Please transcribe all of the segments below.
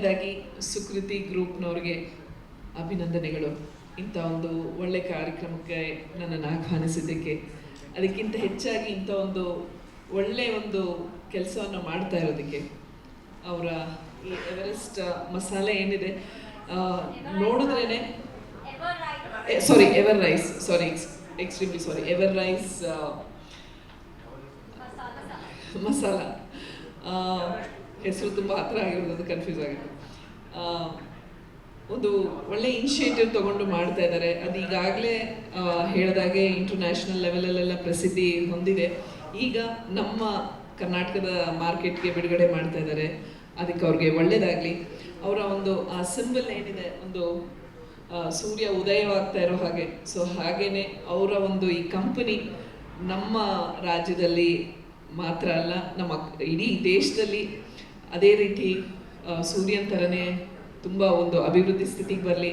ಮೊದಲನೇದಾಗಿ ಸುಕೃತಿ ಗ್ರೂಪ್ನವ್ರಿಗೆ ಅಭಿನಂದನೆಗಳು. ಇಂಥ ಒಂದು ಒಳ್ಳೆ ಕಾರ್ಯಕ್ರಮಕ್ಕೆ ನನ್ನನ್ನು ಆಹ್ವಾನಿಸಿದ್ದಕ್ಕೆ. ಅದಕ್ಕಿಂತ ಹೆಚ್ಚಾಗಿ ಇಂಥ ಒಂದು ಒಳ್ಳೆ ಒಂದು ಕೆಲಸವನ್ನು ಮಾಡ್ತಾ ಇರೋದಕ್ಕೆ ಅವರ ಈ ಎವರೆಸ್ಟ್ ಮಸಾಲೆ ಏನಿದೆ ನೋಡಿದ್ರೇ sorry ever rise sorry extremely sorry ever rise masala. ಹೆಸರು ತುಂಬ ಹತ್ರ ಆಗಿರೋದು ಕನ್ಫ್ಯೂಸ್ ಆಗಿದೆ. ಒಂದು ಒಳ್ಳೆ ಇನಿಷಿಯೇಟಿವ್ ತಗೊಂಡು ಮಾಡ್ತಾ ಇದ್ದಾರೆ. ಅದು ಈಗಾಗಲೇ ಹೇಳಿದಾಗೆ ಇಂಟರ್ನ್ಯಾಷನಲ್ ಲೆವೆಲಲ್ಲೆಲ್ಲ ಪ್ರಸಿದ್ಧಿ ಹೊಂದಿದೆ. ಈಗ ನಮ್ಮ ಕರ್ನಾಟಕದ ಮಾರ್ಕೆಟ್ಗೆ ಬಿಡುಗಡೆ ಮಾಡ್ತಾ ಇದ್ದಾರೆ. ಅದಕ್ಕೆ ಅವ್ರಿಗೆ ಒಳ್ಳೆಯದಾಗಲಿ ಅವರ ಒಂದು, ಆ ಸಿಂಬಲ್ ಏನಿದೆ, ಒಂದು ಸೂರ್ಯ ಉದಯವಾಗ್ತಾ ಇರೋ ಹಾಗೆ. ಸೊ ಹಾಗೇನೆ ಅವರ ಒಂದು ಈ ಕಂಪನಿ ನಮ್ಮ ರಾಜ್ಯದಲ್ಲಿ ಮಾತ್ರ ಅಲ್ಲ, ನಮ್ಮ ಇಡೀ ದೇಶದಲ್ಲಿ ಅದೇ ರೀತಿ ಸೂರ್ಯನ ಥರನೇ ತುಂಬ ಒಂದು ಅಭಿವೃದ್ಧಿ ಸ್ಥಿತಿಗೆ ಬರಲಿ.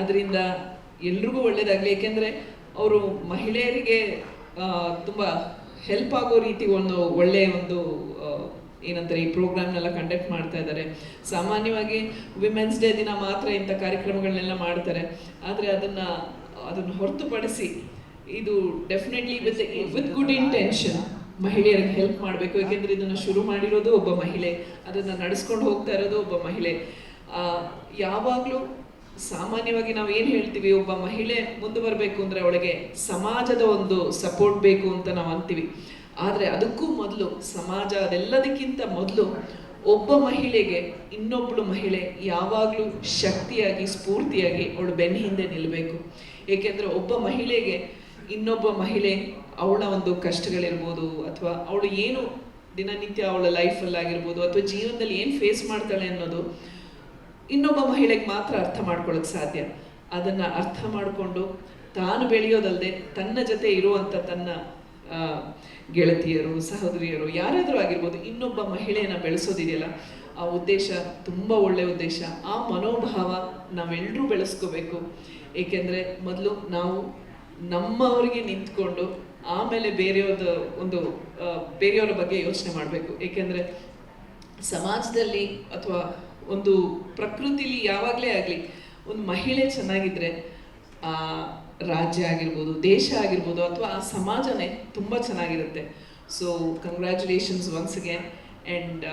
ಅದರಿಂದ ಎಲ್ರಿಗೂ ಒಳ್ಳೆಯದಾಗಲಿ ಏಕೆಂದರೆ ಅವರು ಮಹಿಳೆಯರಿಗೆ ತುಂಬ ಹೆಲ್ಪ್ ಆಗೋ ರೀತಿ ಒಂದು ಒಳ್ಳೆಯ ಒಂದು ಏನಂತಾರೆ, ಈ ಪ್ರೋಗ್ರಾಮ್ನೆಲ್ಲ ಕಂಡಕ್ಟ್ ಮಾಡ್ತಾ ಇದ್ದಾರೆ. ಸಾಮಾನ್ಯವಾಗಿ ವಿಮೆನ್ಸ್ ಡೇ ದಿನ ಮಾತ್ರ ಇಂಥ ಕಾರ್ಯಕ್ರಮಗಳನ್ನೆಲ್ಲ ಮಾಡ್ತಾರೆ. ಆದರೆ ಅದನ್ನು ಅದನ್ನು ಹೊರತುಪಡಿಸಿ ಇದು definitely with with good intention ಮಹಿಳೆಯರಿಗೆ ಹೆಲ್ಪ್ ಮಾಡಬೇಕು. ಯಾಕೆಂದರೆ ಇದನ್ನು ಶುರು ಮಾಡಿರೋದು ಒಬ್ಬ ಮಹಿಳೆ. ಅದನ್ನು ನಡೆಸ್ಕೊಂಡು ಹೋಗ್ತಾ ಇರೋದು ಒಬ್ಬ ಮಹಿಳೆ. ಯಾವಾಗಲೂ ಸಾಮಾನ್ಯವಾಗಿ ನಾವು ಏನು ಹೇಳ್ತೀವಿ? ಒಬ್ಬ ಮಹಿಳೆ ಮುಂದೆ ಬರಬೇಕು ಅಂದರೆ ಅವಳಿಗೆ ಸಮಾಜದ ಒಂದು ಸಪೋರ್ಟ್ ಬೇಕು ಅಂತ ನಾವು ಅಂತೀವಿ. ಆದರೆ ಅದಕ್ಕೂ ಮೊದಲು, ಸಮಾಜ ಅದೆಲ್ಲದಕ್ಕಿಂತ ಮೊದಲು ಒಬ್ಬ ಮಹಿಳೆಗೆ ಇನ್ನೊಬ್ಬಳು ಮಹಿಳೆ ಯಾವಾಗಲೂ ಶಕ್ತಿಯಾಗಿ, ಸ್ಫೂರ್ತಿಯಾಗಿ ಅವಳು ಬೆನ್ನ ಹಿಂದೆ ನಿಲ್ಲಬೇಕು ಏಕೆಂದರೆ ಒಬ್ಬ ಮಹಿಳೆಗೆ ಇನ್ನೊಬ್ಬ ಮಹಿಳೆ, ಅವಳ ಒಂದು ಕಷ್ಟಗಳಿರ್ಬೋದು ಅಥವಾ ಅವಳು ಏನು ದಿನನಿತ್ಯ ಅವಳ ಲೈಫಲ್ಲಿ ಆಗಿರ್ಬೋದು ಅಥವಾ ಜೀವನದಲ್ಲಿ ಏನು ಫೇಸ್ ಮಾಡ್ತಾಳೆ ಅನ್ನೋದು ಇನ್ನೊಬ್ಬ ಮಹಿಳೆಗೆ ಮಾತ್ರ ಅರ್ಥ ಮಾಡ್ಕೊಳ್ಳೋಕೆ ಸಾಧ್ಯ. ಅದನ್ನು ಅರ್ಥ ಮಾಡಿಕೊಂಡು ತಾನು ಬೆಳೆಯೋದಲ್ಲದೆ ತನ್ನ ಜೊತೆ ಇರುವಂಥ ತನ್ನ ಗೆಳತಿಯರು, ಸಹೋದರಿಯರು ಯಾರಾದರೂ ಆಗಿರ್ಬೋದು ಇನ್ನೊಬ್ಬ ಮಹಿಳೆಯನ್ನು ಬೆಳೆಸೋದಿದೆಯಲ್ಲ, ಆ ಉದ್ದೇಶ ತುಂಬ ಒಳ್ಳೆಯ ಉದ್ದೇಶ. ಆ ಮನೋಭಾವ ನಾವೆಲ್ಲರೂ ಬೆಳೆಸ್ಕೋಬೇಕು. ಏಕೆಂದರೆ ಮೊದಲು ನಾವು ನಮ್ಮವರಿಗೆ ನಿಂತ್ಕೊಂಡು ಆಮೇಲೆ ಬೇರೆಯವ್ರದ ಒಂದು ಬೇರೆಯವರ ಬಗ್ಗೆ ಯೋಚನೆ ಮಾಡಬೇಕು. ಏಕೆಂದರೆ ಸಮಾಜದಲ್ಲಿ ಅಥವಾ ಒಂದು ಪ್ರಕೃತಿಲಿ ಯಾವಾಗಲೇ ಆಗಲಿ ಒಂದು ಮಹಿಳೆ ಚೆನ್ನಾಗಿದ್ರೆ, ಆ, ರಾಜ್ಯ ಆಗಿರ್ಬೋದು, ದೇಶ ಆಗಿರ್ಬೋದು ಅಥವಾ ಆ ಸಮಾಜನೇ ತುಂಬ ಚೆನ್ನಾಗಿರುತ್ತೆ. So congratulations once again and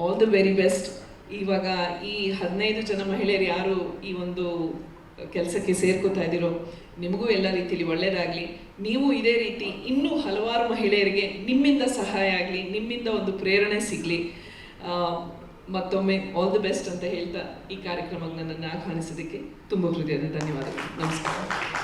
all the very best ಇವಾಗ ಈ ಹದಿನೈದು ಜನ ಮಹಿಳೆಯರು ಯಾರು ಈ ಒಂದು ಕೆಲಸಕ್ಕೆ ಸೇರ್ಕೋತಾ ಇದ್ದೀರೋ, ನಿಮಗೂ ಎಲ್ಲ ರೀತಿಯಲ್ಲಿ ಒಳ್ಳೆಯದಾಗಲಿ ನೀವು ಇದೇ ರೀತಿ ಇನ್ನೂ ಹಲವಾರು ಮಹಿಳೆಯರಿಗೆ ನಿಮ್ಮಿಂದ ಸಹಾಯ ಆಗಲಿ, ನಿಮ್ಮಿಂದ ಒಂದು ಪ್ರೇರಣೆ ಸಿಗಲಿ. ಮತ್ತೊಮ್ಮೆ ಆಲ್ ದಿ ಬೆಸ್ಟ್ ಅಂತ ಹೇಳ್ತಾ ಈ ಕಾರ್ಯಕ್ರಮಕ್ಕೆ ನನ್ನನ್ನು ಆಹ್ವಾನಿಸೋದಕ್ಕೆ ತುಂಬ ಹೃದಯದ ಧನ್ಯವಾದಗಳು. ನಮಸ್ಕಾರ.